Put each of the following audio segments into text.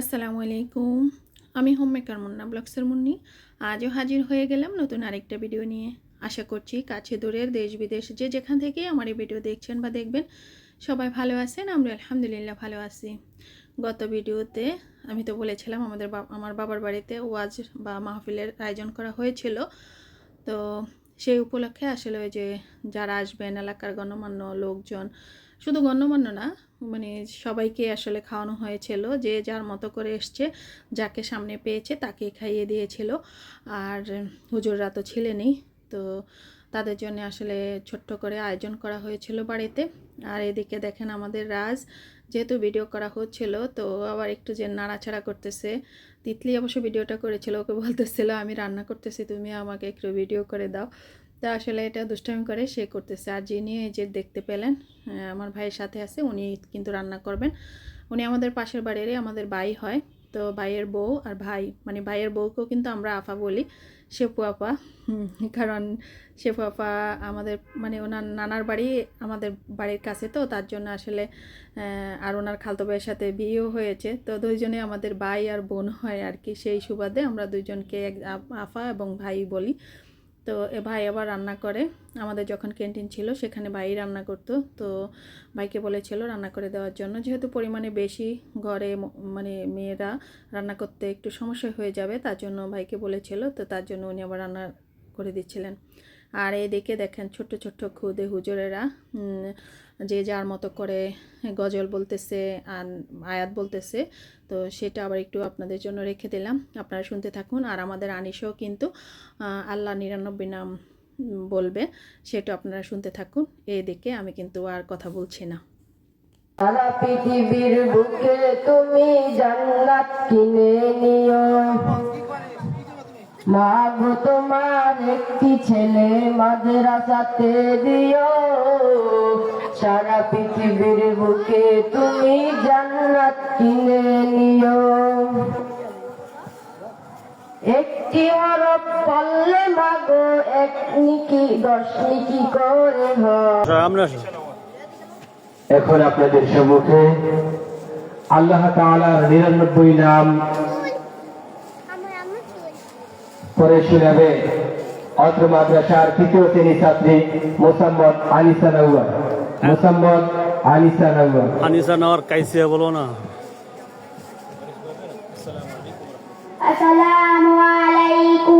আসসালামু আলাইকুম। আমি হোম মেকার মুন্না ব্লগসের মুন্নি। আজও হাজির হয়ে গেলাম নতুন আরেকটা ভিডিও নিয়ে। আশা করছি কাছে দূরের দেশ বিদেশ যে যেখান থেকে আমার এই ভিডিও দেখছেন বা দেখবেন, সবাই ভালো আছেন আমরা আলহামদুলিল্লাহ ভালো আছি। গত ভিডিওতে আমি তো বলেছিলাম আমাদের আমার বাবার বাড়িতে ওয়াজ বা মাহফিলের আয়োজন করা হয়েছিল। তো সেই উপলক্ষে আসলে ওই যে যারা আসবেন এলাকার গণমান্য লোকজন শুধু গণ্যমান্য না মানে সবাইকে আসলে খাওয়ানো হয়েছিল, যে যার মতো করে এসছে, যাকে সামনে পেয়েছে তাকে খাইয়ে দিয়েছিল। আর হুজুররা তো ছিলেনই, তো তাদের জন্য আসলে ছোট্ট করে আয়োজন করা হয়েছিল বাড়িতে। আর এদিকে দেখেন আমাদের রাজ, যেহেতু ভিডিও করা হচ্ছিল, তো আবার একটু যে নাড়াচাড়া করতেছে। তিতলি অবশ্য ভিডিওটা করেছিল, ওকে বলতেছিল, আমি রান্না করতেছি, তুমি আমাকে একটু ভিডিও করে দাও। তা আসলে এটা দুষ্টামি করে, সে করতেছে। আর যিনি এই যে দেখতে পেলেন আমার ভাইয়ের সাথে আছে, উনি কিন্তু রান্না করবেন। উনি আমাদের পাশের বাড়িরই আমাদের ভাই হয়। তো ভাইয়ের বউ আর ভাই মানে ভাইয়ের বউকেও কিন্তু আমরা আফা বলি শেপু আপা। কারণ শেপু আপা আমাদের মানে ওনার নানার বাড়ি আমাদের বাড়ির কাছে তো, তার জন্য আসলে আর ওনার খালতো ভাইয়ের সাথে বিয়েও হয়েছে। তো দুইজনে আমাদের ভাই আর বোন হয় আর কি। সেই সুবাদে আমরা দুইজনকে এক আফা এবং ভাই বলি। তো এ ভাই আবার রান্না করে। আমাদের যখন ক্যান্টিন ছিল, সেখানে ভাই রান্না করত। তো ভাইকে বলেছিল রান্না করে দেওয়ার জন্য। যেহেতু পরিমাণে বেশি ঘরে মানে মেয়েরা রান্না করতে একটু সমস্যা হয়ে যাবে, তার জন্য ভাইকে বলেছিল। তো তার জন্য উনি আবার রান্না করে দিচ্ছিলেন। আর এদিকে দেখেন ছোট্ট ছোট্ট খুদে হুজুরেরা যে যার মতো করে গজল বলতেছে আর আয়াত বলতেছে, তো সেটা আবার একটু আপনাদের জন্য রেখে দিলাম। আপনারা শুনতে থাকুন আর আমাদের আনিসও কিন্তু আল্লাহ নিরানব্বই নাম বলবে, সেটা আপনারা শুনতে থাকুন। এদিকে আমি কিন্তু আর কথা বলছি না। সারা পৃথিবীর বুকে তুমি জান্নাত কিনে নিও মাগো তোমার একটি ছেলে মাদ্রাসাতে দিও। সারা পৃথিবীর বুকে তুমি জান্নাত কিনে নিও। একটি হরফ পড়লে মাগো এক নিকি দশ নিকি করে হয়। আমরা এখন আপনাদের সম্মুখে আল্লাহ তাআলার নিরানব্বই নাম পরে শুনাবে অত্র মাদ্রাসার তৃতীয় শ্রেণি ছাত্রী মোসাম্মদ আনিসা নওয়ার। মোসাম্মদ আনিসা নওয়ার। আনিসা নওয়ার কাইসে বলো না। আসসালামু আলাইকুম।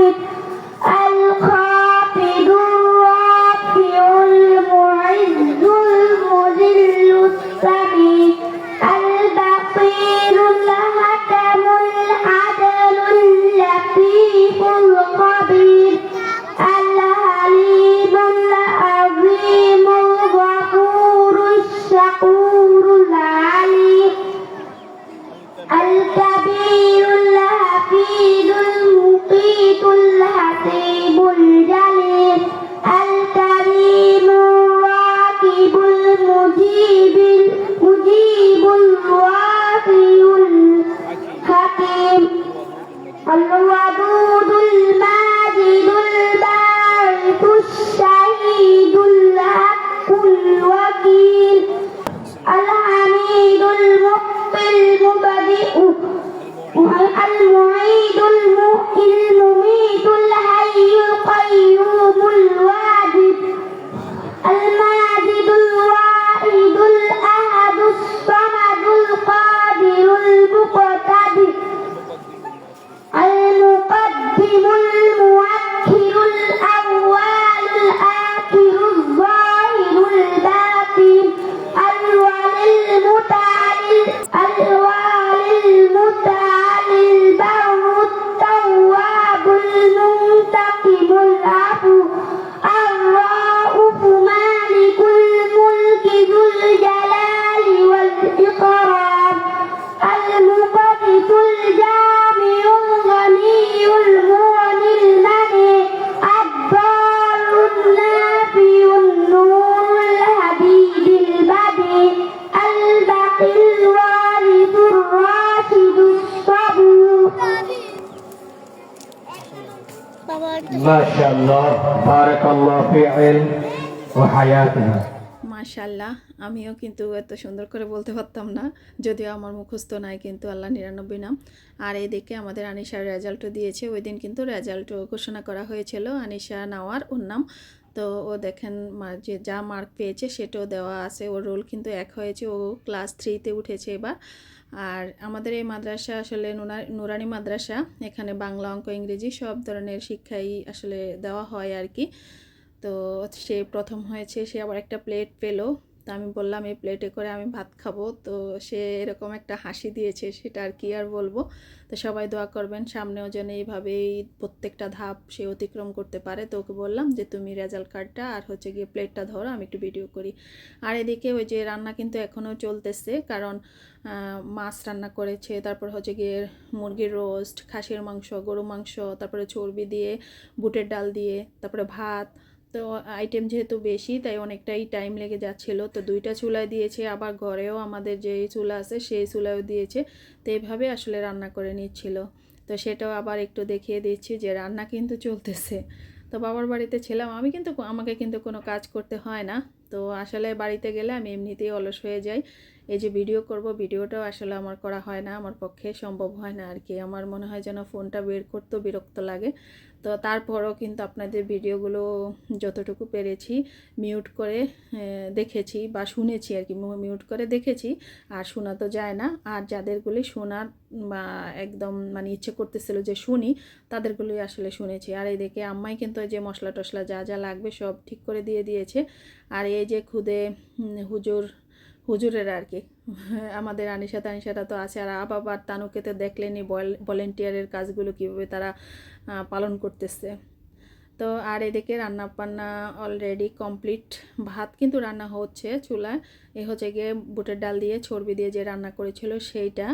Happy المقدم মাশাল্লাহ আমিও কিন্তু এত সুন্দর করে বলতে পারতাম না, যদিও আমার মুখস্থ নাই কিন্তু আল্লাহ নিরানব্বই নাম। আর এদিকে আমাদের আনিশার রেজাল্টও দিয়েছে ওই দিন কিন্তু রেজাল্টও ঘোষণা করা হয়েছিল, আনিশা নাওয়ার ওর নাম। তো ও দেখেন যে যা মার্ক পেয়েছে সেটাও দেওয়া আছে, ওর রোল কিন্তু এক হয়েছে, ও ক্লাস থ্রিতে উঠেছে এবার। আর আমাদের এই মাদ্রাসা আসলে নুরানি মাদ্রাসা, এখানে বাংলা, অঙ্ক, ইংরেজি সব ধরনের শিক্ষাই আসলে দেওয়া হয় আর কি। তো সে প্রথম হয়েছে, সে আবার একটা প্লেট পেল। আমি বললাম, এই প্লেটে করে আমি ভাত খাব। তো সে এরকম একটা হাসি দিয়েছে, সেটা আর কি আর বলব? তো সবাই দোয়া করবেন, সামনেও যেন এইভাবেই প্রত্যেকটা ধাপ সে অতিক্রম করতে পারে। তো ওকে বললাম যে, তুমি রেজাল্ট কার্ডটা আর হচ্ছে গিয়ে প্লেটটা ধরো, আমি একটু ভিডিও করি। আর এদিকে ওই যে রান্না কিন্তু এখনও চলতেছে, কারণ মাছ রান্না করেছে, তারপর হচ্ছে গিয়ে মুরগির রোস্ট খাসির মাংস গরু মাংস, তারপরে চর্বি দিয়ে, বুটের ডাল দিয়ে, তারপরে ভাত তো আইটেম যেহেতু বেশি, তাই অনেকটাই টাইম লেগে যাচ্ছিল। তো দুইটা চুলায় দিয়েছে, আবার ঘরেও আমাদের যে চুলা আছে, সেই চুলায়ও দিয়েছে। তো এইভাবে আসলে রান্না করে নিচ্ছিল। তো সেটাও আবার একটু দেখিয়ে দিচ্ছি যে রান্না কিন্তু চলতেছে। তো বাবার বাড়িতে ছিলাম, আমি কিন্তু, আমাকে কিন্তু কোনো কাজ করতে হয় না। তো আসলে বাড়িতে গেলে আমি এমনিতেই অলস হয়ে যাই। এই যে ভিডিও করব ভিডিওটাও আসলে আমার করা হয় না, আমার পক্ষে সম্ভব হয় না আর কি আমার মনে হয় যেন ফোনটা বের করতেও বিরক্ত লাগে। তো তারপরও কিন্তু আপনাদের ভিডিওগুলো যতটুকু পেরেছি মিউট করে দেখেছি বা শুনেছি আর কি মিউট করে দেখেছি, আর শোনা তো যায় না। আর যাদেরগুলি শোনার বা একদম মানে ইচ্ছে করতেছিল যে শুনি, তাদেরগুলোই আসলে শুনেছি। আর এদিকে আম্মাই কিন্তু যে মশলা টশলা যা যা লাগবে সব ঠিক করে দিয়ে দিয়েছে। আর এই যে খুদে হুজুর হুজুরের আর কি আমাদের আনিশা তানিশাটা তো আছে। আর আবাব আর তানুকে তো দেখলেনি ভলেন্টিয়ারের কাজগুলো কীভাবে তারা পালন করতেছে। তো আর এদিকে রান্না বান্না অলরেডি কমপ্লিট ভাত কিন্তু রান্না হচ্ছে চুলায়। এ হচ্ছে গিয়ে বুটের ডাল দিয়ে চর্বি দিয়ে যে রান্না করেছিল সেইটা।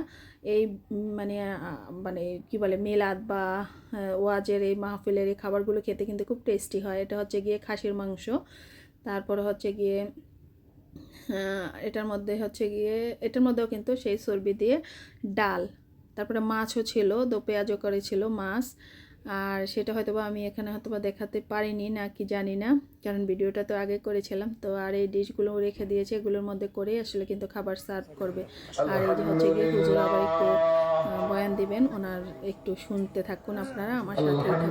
এই মানে মানে কি বলে, মেলাদ বা ওয়াজের এই মাহফিলের এই খাবারগুলো খেতে কিন্তু খুব টেস্টি হয়। এটা হচ্ছে গিয়ে খাসির মাংস। তারপরে হচ্ছে গিয়ে হ্যাঁ, এটার মধ্যে হচ্ছে গিয়ে, এটার মধ্যেও কিন্তু সেই চর্বি দিয়ে ডাল, তারপরে মাছও ছিল, দো পেঁয়াজও করেছিল মাছ, আর সেটা হয়তোবা আমি এখানে হয়তো বা দেখাতে পারিনি, না কি জানি না, কারণ ভিডিওটা তো আগে করেছিলাম, তো আর এই ডিশগুলো রেখে দিয়েছে, এগুলোর মধ্যে করে আসলে কিন্তু খাবার সার্ভ করবে। আর এই যে হচ্ছে গিয়ে হুজুর আবার একটু বয়ান দিবেন, ওনার একটু শুনতে থাকুন আপনারা, আমার সাথে থাকুন।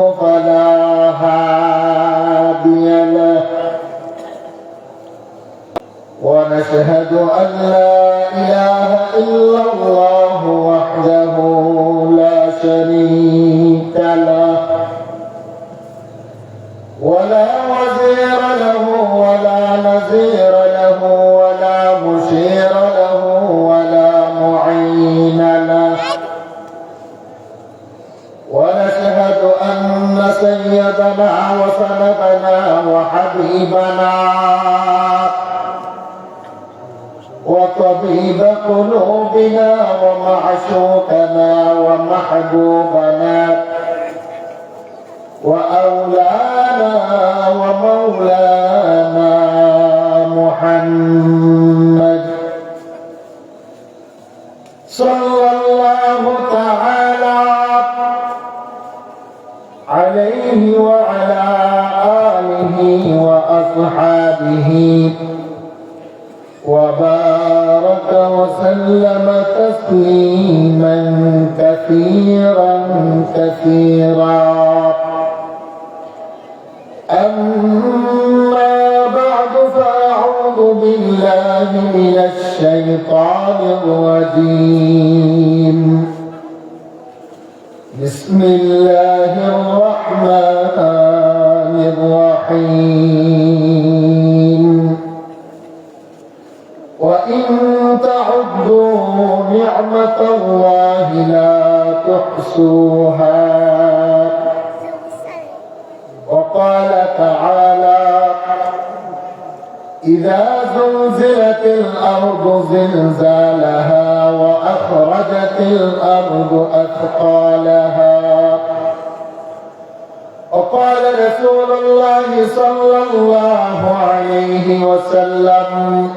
وسندنا وحبيبنا. وطبيب قلوبنا ومعشوقنا ومحبوبنا. وأولانا وإن تعدوا نعمة الله لا تحصوها. وقال تعالى إذا زلزلت الأرض زلزالها وأخرجت الأرض أثقالها. وقال رسول الله صلى الله عليه وسلم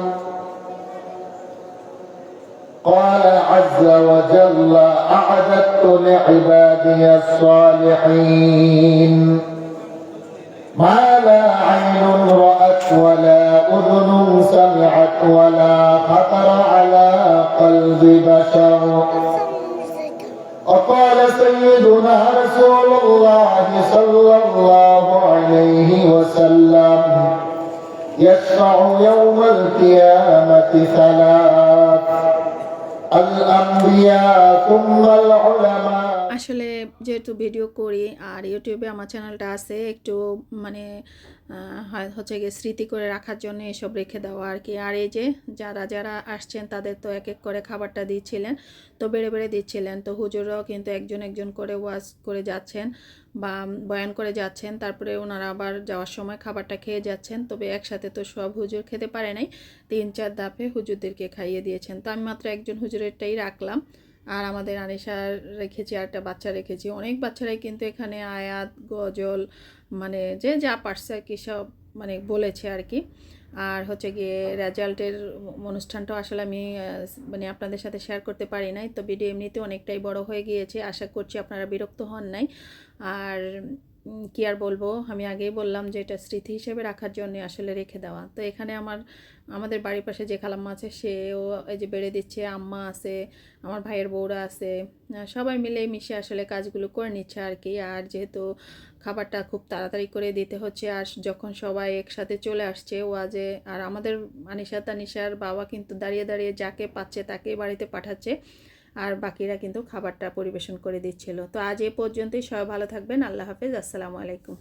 قال عز وجل أعددت لعبادي الصالحين. ما لا عين رأت ولا أذن سمعت ولا خطر على قلب بشر. وقال سيدنا رسول الله صلى الله عليه وسلم يشفع يوم القيامة ثلاث الأنبياء ثم العلماء আসলে যেহেতু ভিডিও করি আর ইউটিউবে আমার চ্যানেলটা আছে, একটু মানে হচ্ছে গিয়ে স্মৃতি করে রাখার জন্য এসব রেখে দেওয়া আর কি। আর এই যে যারা যারা আসছেন তাদের তো এক এক করে খাবারটা দিচ্ছিলেন, তো বেড়ে বেড়ে দিচ্ছিলেন। তো হুজুররাও কিন্তু একজন একজন করে ওয়াজ করে যাচ্ছেন বা বয়ান করে যাচ্ছেন, তারপরে ওনারা আবার যাওয়ার সময় খাবারটা খেয়ে যাচ্ছেন। তবে একসাথে তো সব হুজুর খেতে পারে নাই, তিন চার ধাপে হুজুরদেরকে খাইয়ে দিয়েছেন। তো আমি মাত্র একজন হুজুরেরটাই রাখলাম। আর আমাদের আনিসা রেখেছি আর একটা বাচ্চা রেখেছি। অনেক বাচ্চারাই কিন্তু এখানে আয়াত, গজল মানে যে যা পারছে আর কি সব মানে বলেছে আর কি। আর হচ্ছে গিয়ে রেজাল্টের অনুষ্ঠানটাও আসলে আমি মানে আপনাদের সাথে শেয়ার করতে পারি নাই। তো ভিডিও এমনিতে অনেকটাই বড় হয়ে গিয়েছে। আশা করছি আপনারা বিরক্ত হন নাই। আর কি আর বলব? আমি আগেই বললাম যে এটা স্মৃতি হিসেবে রাখার জন্য আসলে রেখে দেওয়া। তো এখানে আমার, আমাদের বাড়ির পাশে যে খালাম্মা আছে, সেও এই যে বেড়ে দিচ্ছে, আম্মা আছে, আমার ভাইয়ের বউরা আছে সবাই মিলে মিশে আসলে কাজগুলো করে নিচ্ছে আর কি। আর যেহেতু খাবারটা খুব তাড়াতাড়ি করে দিতে হচ্ছে, আর যখন সবাই একসাথে চলে আসছে ওয়াজে, আর আমাদের আনিশা, তানিশার বাবা কিন্তু দাঁড়িয়ে দাঁড়িয়ে যাকে পাচ্ছে তাকে বাড়িতে পাঠাচ্ছে। আর বাকিরা কিন্তু খাবারটা পরিবেশন করে দিচ্ছিল। তো আজ এ পর্যন্তই, সবাই ভালো থাকবেন, আল্লাহ হাফেজ, আসসালামু আলাইকুম।